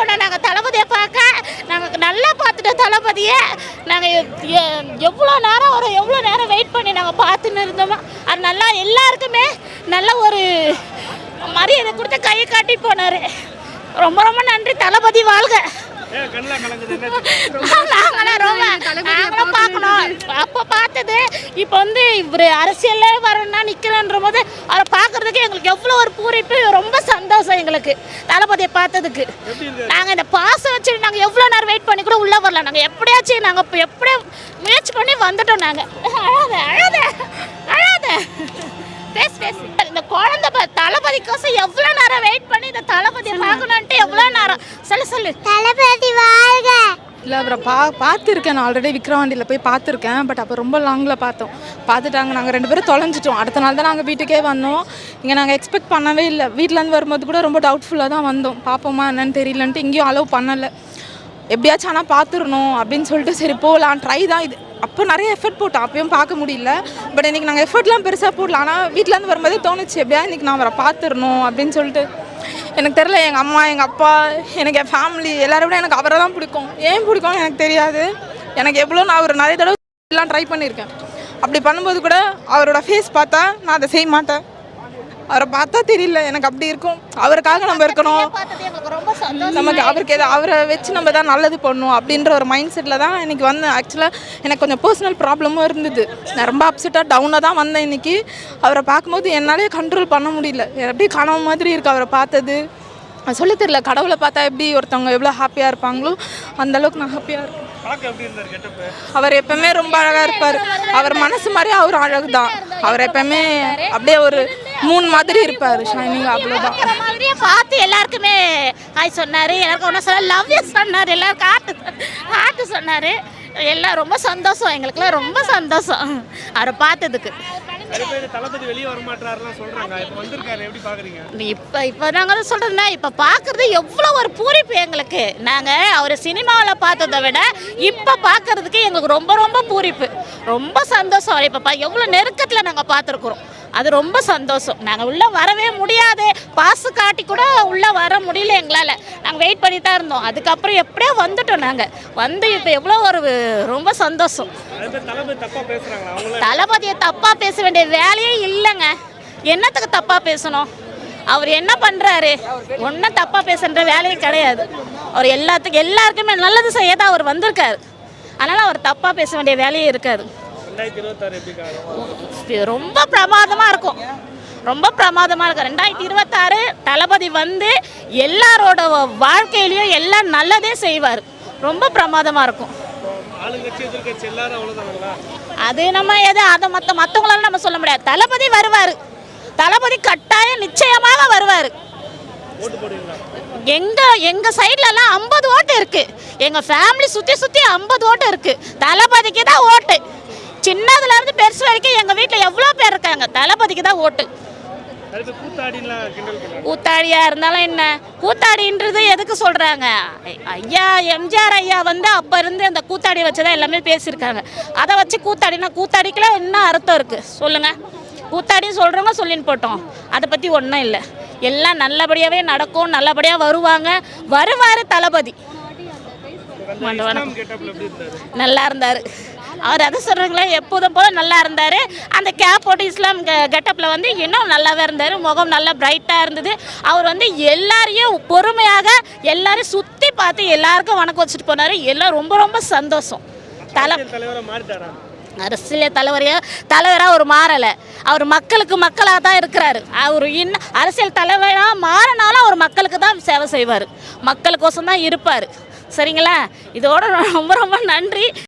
போனோம் நாங்கள் தளபதியை பார்க்க நாங்கள் நல்லா பார்த்துட்டோம் தளபதியை. நாங்கள் எவ்வளோ நேரம் ஒரு எவ்வளோ நேரம் வெயிட் பண்ணி நாங்கள் பார்த்துன்னு இருந்தோமோ அது நல்லா எல்லாருக்குமே நல்ல ஒரு மரியாதை கொடுத்து கையை காட்டி போனார். ரொம்ப ரொம்ப நன்றி தளபதி வாழ்க. நாங்களாம் பார்க்கணும். அப்போ பார்த்தது இப்போ வந்து இவர் அரசியல்ல வரணும்னா நிற்கிறன்ற போது அவரை பார்க்கறதுக்கு எங்களுக்கு எவ்வளோ ஒரு பூரிப்பு ரொம்ப சந்தோஷம் எங்களுக்கு தளபதியை பார்த்ததுக்கு. நாங்கள் இந்த பாசம் வச்சு நாங்கள் எவ்வளோ நேரம் வெயிட் பண்ணி கூட உள்ளே வரல. நாங்கள் எப்படியாச்சும் நாங்கள் இப்போ எப்படியோ முயற்சி பண்ணி வந்துட்டோம் நாங்கள் அழாத அழாத அழாத. பேசு பேசு. இந்த குழந்தை ப- தளபதிக்கோசம் எவ்வளோ நேரம் வெயிட் பண்ணி இந்த தளபதியை பார்க்கணுன்ட்டு எவ்வளோ நேரம்? சொல்லு சொல்லு. தளபதி வாழ்க. இல்லை அவரை பா பார்த்துருக்கேன். நான் ஆல்ரெடி விக்ரவாண்டியில் போய் பார்த்துருக்கேன். பட் அப்போ ரொம்ப லாங்கில் பார்த்தோம். பார்த்துட்டாங்க. நாங்கள் ரெண்டு பேரும் தொலைஞ்சிட்டோம். அடுத்த நாள் தான் நாங்கள் வீட்டுக்கே வந்தோம். இங்கே நாங்கள் எக்ஸ்பெக்ட் பண்ணவே இல்லை. வீட்டிலேருந்து வரும்போது கூட ரொம்ப டவுட்ஃபுல்லாக தான் வந்தோம். பார்ப்போமா என்னன்னு தெரியலன்ட்டு இங்கேயும் அலோவ் பண்ணலை. எப்படியாச்சும் ஆனால் பார்த்துடணும் அப்படின்னு சொல்லிட்டு சரி போகலாம் ட்ரை தான் இது. அப்போ நிறைய எஃபர்ட் போட்டோம். அப்பயும் பார்க்க முடியல. பட் இன்றைக்கி நாங்கள் எஃபர்ட்லாம் பெருசாக போடல. ஆனால் வீட்டிலேருந்து வரும்போதே தோணுச்சு. எப்படியா இன்றைக்கி நான் அவரை பார்த்துடணும் அப்படின்னு சொல்லிட்டு. எனக்கு தெரில எங்கள் அம்மா எங்கள் அப்பா எனக்கு என் ஃபேமிலி எல்லாரும் விட எனக்கு அவரை தான் பிடிக்கும். ஏன் பிடிக்கும் எனக்கு தெரியாது. எனக்கு எவ்வளோ நான் அவர் நிறைய தடவை எல்லாம் ட்ரை பண்ணியிருக்கேன். அப்படி பண்ணும்போது கூட அவரோட ஃபேஸ் பார்த்தா நான் அதை செய்ய மாட்டேன். அவரை பார்த்தா தெரியல எனக்கு அப்படி இருக்கும். அவருக்காக நம்ம இருக்கணும். நமக்கு அவருக்கு எதை அவரை வச்சு நம்ம தான் நல்லது பண்ணணும் அப்படின்ற ஒரு மைண்ட் செட்டில் தான் இன்னைக்கு வந்தேன் ஆக்சுவலாக எனக்கு கொஞ்சம் பர்சனல் ப்ராப்ளமும் இருந்தது. நான் ரொம்ப அப்செட்டாக டவுனாக தான் வந்தேன் இன்னைக்கு. அவரை பார்க்கும்போது என்னாலே கண்ட்ரோல் பண்ண முடியல. அப்படியே கனவு மாதிரி இருக்கு அவரை பார்த்தது? சொல்ல தெரியல. கடவுளை பார்த்தா எப்படி ஒருத்தவங்க எவ்வளோ ஹாப்பியாக இருப்பாங்களோ அந்த அளவுக்கு நான் ஹாப்பியாக இருக்கேன். பழக்கம் எப்படி இருந்தார் கெட்டப்பு? அவர் எப்பவுமே ரொம்ப அழகாக இருப்பார். அவர் மனசு மாதிரி அவர் அழகு தான் அவர் எப்பவுமே அப்படியே ஒரு மூணு மாதிரி இருப்பார் ஷைனிங் அவ்வளோதான் மாதிரியே பார்த்து எல்லாருக்குமே ஹாய் சொன்னார். எல்லாருக்கும் ஒன்றும் சொல்ல லவ் யூ சொன்னார். எல்லாருக்கும் ஹார்ட் ஹார்ட் சொன்னார். எல்லாம் ரொம்ப சந்தோஷம். எங்களுக்குலாம் ரொம்ப சந்தோஷம். அவரை பார்த்ததுக்கு. இப்போ வந்திருக்காரு. எப்படி பாக்குறீங்க? இப்போ இப்போ நாங்கள் சொல்கிறதுனா இப்போ பார்க்குறது எவ்வளோ ஒரு பூரிப்பு எங்களுக்கு. நாங்கள் அவர் சினிமாவில் பார்த்ததை விட இப்போ பார்க்கறதுக்கு எங்களுக்கு ரொம்ப ரொம்ப பூரிப்பு. ரொம்ப சந்தோஷம். இப்போ எவ்வளோ நெருக்கத்தில் நாங்கள் பார்த்துருக்குறோம். அது ரொம்ப சந்தோஷம். நாங்கள் உள்ளே வரவே முடியாது. பாசு காட்டி கூட உள்ளே வர முடியல எங்களால். நாங்கள் வெயிட் பண்ணி தான் இருந்தோம். அதுக்கப்புறம் எப்படியோ வந்துட்டோம் நாங்கள் வந்து இப்போ எவ்வளோ ஒரு ரொம்ப சந்தோஷம். தளபதியை தப்பாக பேச வேண்டிய வேலையே இல்லைங்க. என்னத்துக்கு தப்பாக பேசணும்? அவர் என்ன பண்ணுறாரு ஒன்றும் தப்பாக பேசுகிற வேலையே கிடையாது. அவர் எல்லாத்துக்கும் எல்லாருக்குமே நல்லது செய்ய தான் அவர் வந்திருக்காரு. அதனால் அவர் தப்பாக பேச வேண்டிய வேலையே இருக்காது ரெண்டாயிரத்தி இருபத்தாறு எப்படி ரொம்ப பிரமாதமாக இருக்கும். ரொம்ப பிரமாதமாக இருக்கும். ரெண்டாயிரத்தி இருபத்தாறு தளபதி வந்து எல்லாரோட வாழ்க்கையிலையும் எல்லாம் நல்லதே செய்வார். ரொம்ப பிரமாதமாக இருக்கும். அது நம்ம எது அதை மற்ற மற்றவங்களால நம்ம சொல்ல முடியாது. தளபதி வருவார். தளபதி கட்டாயம் நிச்சயமாக வருவார். எங்க எங்க சைட்லலாம் ஐம்பது ஓட்டு இருக்கு. எங்க ஃபேமிலி சுத்தி சுத்தி ஐம்பது ஓட்டு இருக்கு. தளபதிக்கு தான் ஓட்டு. சின்னதுல இருந்து பெருசு வரைக்கும் எங்க வீட்டில் எவ்வளோ பேர் இருக்காங்க? தளபதிக்கு தான் ஓட்டு. கூத்தாடியா இருந்தாலும் என்ன? கூத்தாடின்றது எதுக்கு சொல்றாங்க? ஐயா எம்ஜிஆர் ஐயா வந்து அப்ப இருந்து அந்த கூத்தாடி வச்சுதான் எல்லாமே பேசியிருக்காங்க. அதை வச்சு கூத்தாடினா கூத்தாடிக்கெல்லாம் என்ன அர்த்தம் இருக்கு? சொல்லுங்க. கூத்தாடின்னு சொல்றவங்க சொல்லின்னு போட்டோம். அதை பத்தி ஒன்றும் இல்லை. எல்லாம் நல்லபடியாவே நடக்கும் நல்லபடியா வருவாங்க. வருவாரு தளபதி. நல்லா இருந்தார். அவர் அதை சொல்கிறீங்களே எப்போதும் போல நல்லா இருந்தார். அந்த கேப் போட்டு இஸ்லாம் கெட்டப்பில் வந்து இன்னும் நல்லாவே இருந்தார். முகம் நல்லா பிரைட்டாக இருந்தது. அவர் வந்து எல்லாரையும் பொறுமையாக எல்லாரையும் சுற்றி பார்த்து எல்லாருக்கும் வணக்கம் வச்சுட்டு போனார். எல்லாம் ரொம்ப ரொம்ப சந்தோஷம். தலை அரசியல் தலைவரையா? தலைவராக அவர் மாறலை. அவர் மக்களுக்கு மக்களாக தான் இருக்கிறாரு. அவர் இன்னும் அரசியல் தலைவராக மாறினாலும் அவர் மக்களுக்கு தான் சேவை செய்வார். மக்களுக்கோசம் தான் இருப்பார். சரிங்களா? இதோட ரொம்ப ரொம்ப நன்றி.